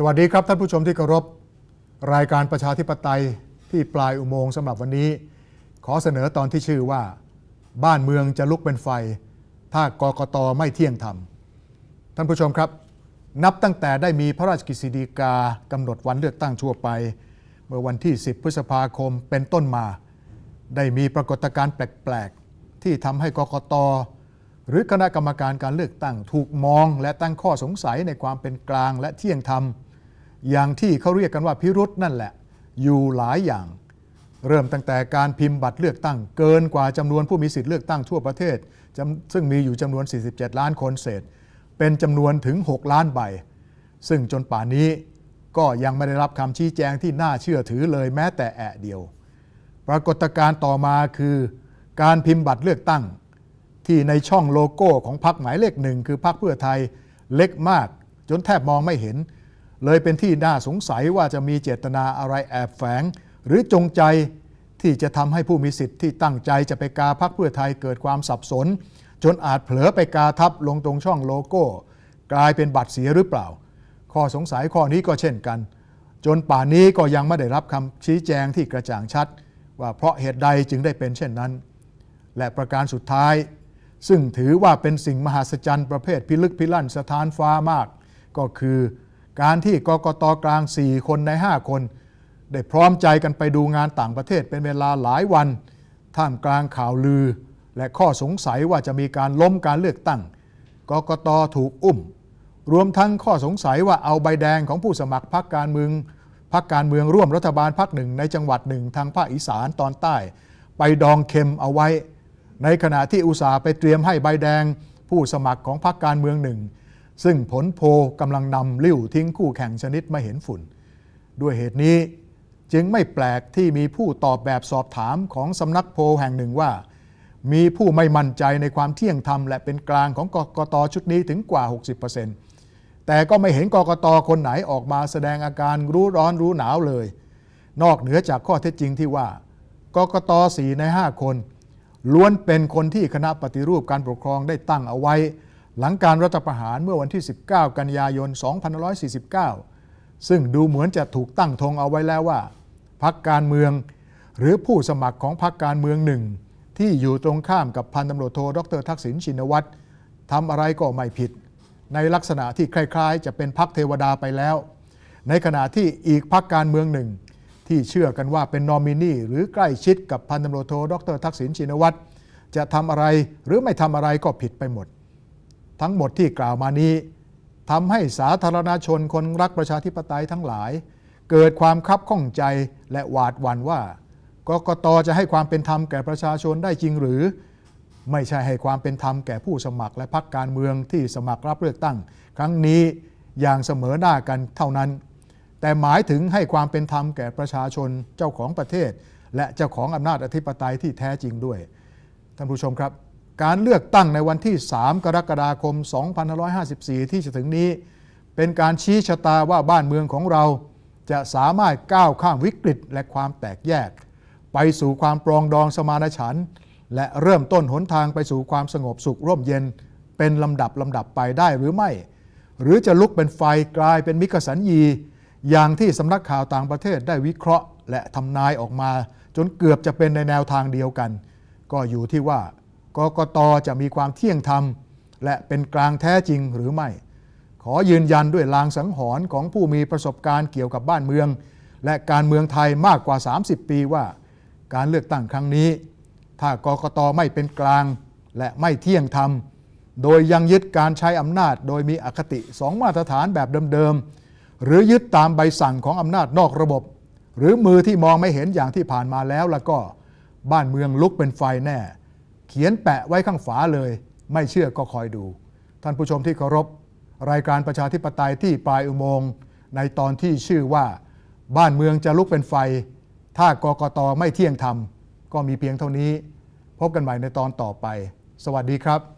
สวัสดีครับท่านผู้ชมที่เคารพรายการประชาธิปไตยที่ปลายอุโมงค์สำหรับวันนี้ ขอเสนอตอนที่ชื่อว่า บ้านเมืองจะลุกเป็นไฟ ถ้ากกตไม่เที่ยงธรรม ท่านผู้ชมครับ นับตั้งแต่ได้มีพระราชกฤษฎีกากำหนดวันเลือกตั้งทั่วไป เมื่อวันที่ 10 พฤษภาคมเป็นต้นมา ได้มีปรากฏการณ์แปลกๆ ที่ทำให้กกตหรือคณะกรรมการการเลือกตั้งถูกมอง และตั้งข้อสงสัยในความเป็นกลางและเที่ยงธรรม อย่างที่เขาเรียกกันว่าพิรุษนั่นแหละ อยู่หลายอย่าง เริ่มตั้งแต่การพิมพ์บัตรเลือกตั้งเกินกว่าจำนวนผู้มีสิทธิ์เลือกตั้งทั่วประเทศ ซึ่งมีอยู่จำนวน 47 ล้านคนเศษ เป็นจำนวนถึง 6 ล้านใบ ซึ่งจนป่านนี้ก็ยังไม่ได้รับคำชี้แจงที่น่าเชื่อถือเลยแม้แต่แอะเดียว ปรากฏการณ์ต่อมาคือ การพิมพ์บัตรเลือกตั้ง ที่ในช่องโลโก้ของพรรคหมายเลขหนึ่งคือพรรคเพื่อไทยเล็กมาก จนแทบมองไม่เห็น เลยเป็นที่น่าสงสัยว่าจะมีเจตนาอะไรแอบแฝง หรือจงใจที่จะทำให้ผู้มีสิทธิ์ที่ตั้งใจจะไปกาพรรคเพื่อไทยเกิดความสับสน จนอาจเผลอไปกาทับลงตรงช่องโลโก้ กลายเป็นบัตรเสียหรือเปล่า ข้อสงสัยข้อนี้ก็เช่นกัน จนป่านนี้ก็ยังไม่ได้รับคำชี้แจงที่กระจ่างชัด ว่าเพราะเหตุใดจึงได้เป็นเช่นนั้น และประการสุดท้าย ซึ่งถือว่าเป็นสิ่งมหัศจรรย์ประเภทพิลึกพิลั่นสถานฟ้ามาก ก็คือ การที่กกตกลาง 4 คนใน 5 คน ได้พร้อมใจกันไปดูงานต่างประเทศเป็นเวลาหลายวัน ท่ามกลางข่าวลือ และข้อสงสัยว่าจะมีการล้มการเลือกตั้ง กกตถูกอุ้ม รวมทั้งข้อสงสัยว่าเอาใบแดงของผู้สมัครพรรคการเมืองพรรคการเมืองร่วมรัฐบาลพรรคหนึ่งในจังหวัดหนึ่งทางภาคอีสานตอนใต้ ไปดองเค็มเอาไว้ ในขณะที่อุตสาห์ไปเตรียมให้ใบแดง ผู้สมัครของพรรคการเมืองหนึ่ง ซึ่งผลโพกำลังนำลิ้วทิ้งคู่แข่งชนิดไม่เห็นฝุ่น ด้วยเหตุนี้จึงไม่แปลกที่มีผู้ตอบแบบสอบถามของสำนักโพแห่งหนึ่งว่า มีผู้ไม่มั่นใจในความเที่ยงธรรมและเป็นกลางของกกตชุดนี้ถึงกว่า 60%แต่ก็ไม่เห็นกกตคนไหนออกมาแสดงอาการรู้ร้อนรู้หนาวเลย นอกเหนือจากข้อเท็จจริงที่ว่ากกต4ใน 5 คน ล้วนเป็นคนที่คณะปฏิรูปการปกครองได้ตั้งเอาไว้ หลังการรัฐประหารเมื่อวันที่ 19 กันยายน 2549 ซึ่งดูเหมือนจะถูกตั้งธงเอาไว้แล้วว่าพักการเมือง หรือผู้สมัครของพักการเมืองหนึ่ง ที่อยู่ตรงข้ามกับพันตำรวจโทดรทักษิณชินวัตรทำอะไรก็ไม่ผิด ในลักษณะที่คล้ายๆ จะเป็นพักเทวดาไปแล้ว ในขณะที่อีกพักการเมืองหนึ่ง ที่เชื่อกันว่าเป็นนอมินีหรือใกล้ชิดกับพันตำรวจโทดรทักษิณชินวัตรจะทำอะไรหรือไม่ทำอะไรก็ผิดไปหมด ทั้งหมดที่กล่าวมานี้ทำให้สาธารณชนคนรักประชาธิปไตยทั้งหลาย เกิดความคับข้องใจและหวาดหวั่นว่ากกตจะให้ความเป็นธรรมแก่ประชาชนได้จริงหรือ ไม่ใช่ให้ความเป็นธรรมแก่ผู้สมัครและพรรคการเมืองที่สมัครรับเลือกตั้ง ครั้งนี้อย่างเสมอหน้ากันเท่านั้น แต่หมายถึงให้ความเป็นธรรมแก่ประชาชนเจ้าของประเทศ และเจ้าของอำนาจอธิปไตยที่แท้จริงด้วยท่านผู้ชมครับ การเลือกตั้งในวันที่ 3 กรกฎาคม 2554 ที่จะถึงนี้ เป็นการชี้ชะตาว่าบ้านเมืองของเรา จะสามารถก้าวข้ามวิกฤตและความแตกแยก ไปสู่ความปรองดองสมานฉันท์และเริ่มต้นหนทางไปสู่ความสงบสุขร่มเย็น เป็นลำดับลำดับไปได้หรือไม่ หรือจะลุกเป็นไฟกลายเป็นมิกสัญญีอย่างที่สำนักข่าวต่างประเทศได้วิเคราะห์ และทำนายออกมา จนเกือบจะเป็นในแนวทางเดียวกัน ก็อยู่ที่ว่า กกตจะมีความเที่ยงธรรม และเป็นกลางแท้จริงหรือไม่ ขอยืนยันด้วยลางสังหรณ์ของผู้มีประสบการณ์เกี่ยวกับบ้านเมือง และการเมืองไทยมากกว่า 30 ปีว่า การเลือกตั้งครั้งนี้ ถ้ากกตไม่เป็นกลางและไม่เที่ยงธรรม โดยยังยึดการใช้อำนาจ โดยมีอคติสองมาตรฐานแบบเดิมๆ หรือยึดตามใบสั่งของอำนาจนอกระบบ หรือมือที่มองไม่เห็นอย่างที่ผ่านมาแล้วแล้วก็บ้านเมืองลุกเป็นไฟแน่ เขียนแปะไว้ข้างฝาเลย ไม่เชื่อก็คอยดู ท่านผู้ชมที่เคารพ รายการประชาธิปไตยที่ปลายอุโมงค์ในตอนที่ชื่อว่า บ้านเมืองจะลุกเป็นไฟ ถ้ากกตไม่เที่ยงธรรมก็มีเพียงเท่านี้ พบกันใหม่ในตอนต่อไป สวัสดีครับ